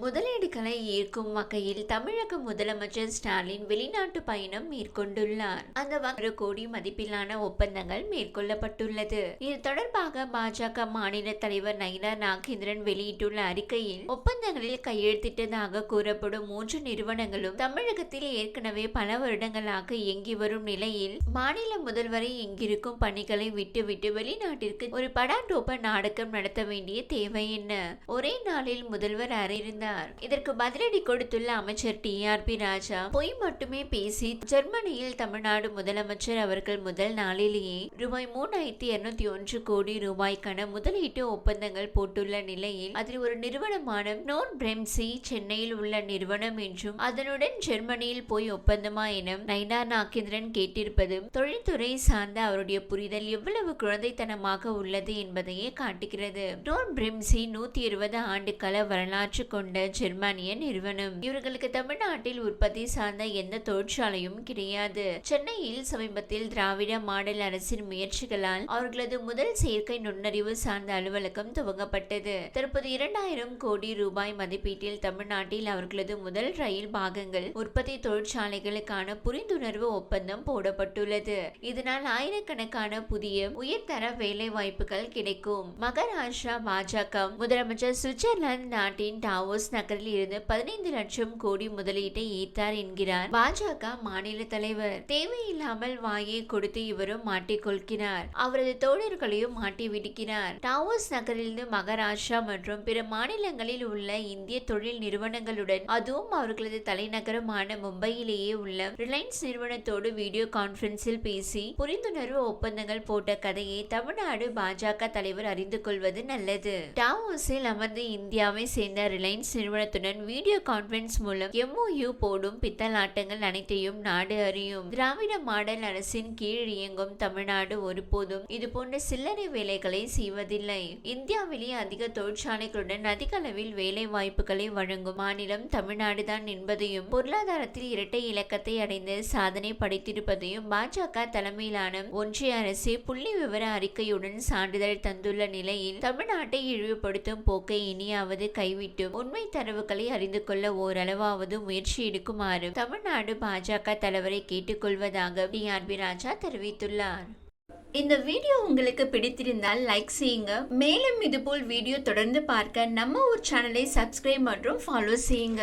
முதலீடுகளை ஈர்க்கும் வகையில் தமிழக முதலமைச்சர் ஸ்டாலின் வெளிநாட்டு பயணம் மேற்கொண்டுள்ளார். அந்த ஒரு கோடி மதிப்பிலான ஒப்பந்தங்கள் மேற்கொள்ளப்பட்டுள்ளது. இது தொடர்பாக பாஜக மாநில தலைவர் நயினா நாகேந்திரன் வெளியிட்டுள்ள அறிக்கையில் ஒப்பந்தங்களில் கையெழுத்திட்டதாக கூறப்படும் மூன்று நிறுவனங்களும் தமிழகத்தில் ஏற்கனவே பல வருடங்களாக இயங்கி வரும் நிலையில் மாநில முதல்வரை இங்கிருக்கும் பணிகளை விட்டுவிட்டு வெளிநாட்டிற்கு ஒரு படாடோப்ப நாடகம் நடத்த வேண்டிய தேவை என்ன? ஒரே நாளில் முதல்வர் அறிந்தார் இதற்கு பதிலடி கொடுத்துள்ள அமைச்சர் டி. ஆர். பி. ராஜா பொய் மட்டுமே பேசி ஜெர்மனியில் தமிழ்நாடு முதலமைச்சர் அவர்கள் முதல் நாளிலேயே ரூபாய் மூணாயிரத்தி இருநூத்தி ஒன்று கோடி ரூபாய்க்கான முதலீட்டு ஒப்பந்தங்கள் போட்டுள்ள நிலையில் அதில் ஒரு நிறுவனமான நோர் பிரெம்சி சென்னையில் உள்ள நிறுவனம் என்றும் அதனுடன் ஜெர்மனியில் போய் ஒப்பந்தமா என நைனா நாகேந்திரன் கேட்டிருப்பதும் தொழில்துறை சார்ந்த அவருடைய புரிதல் எவ்வளவு குழந்தைத்தனமாக உள்ளது என்பதையே காட்டுகிறது. நோன் பிரெம்சி நூத்தி இருபது ஆண்டுகால வரலாற்று கொண்ட ஜெர்மானிய நிறுவனம். இவர்களுக்கு தமிழ்நாட்டில் உற்பத்தி சார்ந்த எந்த தொழிற்சாலையும் கிடையாது. சென்னையில் சமீபத்தில் திராவிட மாடல் அரசின் முயற்சிகளால் அவர்களது முதல் செயற்கை நுண்ணறிவு சார்ந்த அலுவலகம் துவங்கப்பட்டது. தற்போது இரண்டாயிரம் கோடி ரூபாய் மதிப்பீட்டில் தமிழ்நாட்டில் அவர்களது முதல் ரயில் பாகங்கள் உற்பத்தி தொழிற்சாலைகளுக்கான புரிந்துணர்வு ஒப்பந்தம் போடப்பட்டுள்ளது. இதனால் ஆயிரக்கணக்கான புதிய உயர்தர வேலை வாய்ப்புகள் கிடைக்கும். மகாராஷ்டிரா பாஜக முதலமைச்சர் சுவிட்சர்லாந்து நாட்டின் டாவோஸ் நகரில் இருந்து பதினைந்து லட்சம் கோடி முதலீட்டை ஈர்த்தார் என்கிறார் பாஜக மாநில தலைவர். தேவையில்லாமல் வாயை கொடுத்து இவரும் மாட்டிக்கொள்கிறார். அவரது தோழர்களையும் மாட்டி விடுக்கிறார் டாவோஸ் நகரிலிருந்து மகாராஷ்டிரா மற்றும் பிற மாநிலங்களில் உள்ள இந்திய தொழில் நிறுவனங்களுடன் அதுவும் அவர்களது தலைநகரமான மும்பையிலேயே உள்ள ரிலையன்ஸ் நிறுவனத்தோடு வீடியோ கான்பரன்ஸில் பேசி புரிந்துணர்வு ஒப்பந்தங்கள் போட்ட கதையை தமிழ்நாடு பாஜக தலைவர் அறிந்து கொள்வது நல்லது. டாவோஸில் அமர்ந்து இந்தியாவை சேர்ந்த ரிலையன்ஸ் நிறுவனத்துடன் வீடியோ கான்பரன்ஸ் மூலம் எம்ஓயு போடும் பித்தலாட்டங்கள் அனைத்தையும் நாடு அறியும். திராவிட மாடல் அரசின் கீழ் இயங்கும் தமிழ்நாடு ஒருபோதும் இது போன்ற சில்லறை வேலைகளை செய்வதில்லை. இந்தியாவிலேயே அதிக தொழிற்சாலைகளுடன் அதிக அளவில் வேலை வாய்ப்புகளை வழங்கும் மாநிலம் தமிழ்நாடு தான் என்பதையும் பொருளாதாரத்தில் இரட்டை இலக்கத்தை அடைந்து சாதனை படைத்திருப்பதையும் பாஜக தலைமையிலான ஒன்றிய அரசு புள்ளி விவர அறிக்கையுடன் சான்றிதழ் தந்துள்ள நிலையில் தமிழ்நாட்டை இழிவுபடுத்தும் போக்கை இனியாவது கைவிட்டு உண்மை தரவுகளை அறிந்து கொள்ள ஓரளவாவது முயற்சி எடுக்குமாறு தமிழ்நாடு பாஜக தலைவரை கேட்டுக்கொள்வதாக பி ராஜா தெரிவித்துள்ளார். இந்த வீடியோ உங்களுக்கு பிடித்திருந்தால் லைக் செய்யுங்க. மேலும் இதுபோல் வீடியோ தொடர்ந்து பார்க்க நம்ம ஊர் சேனலை சப்ஸ்கிரைப் மற்றும் ஃபாலோ செய்யுங்க.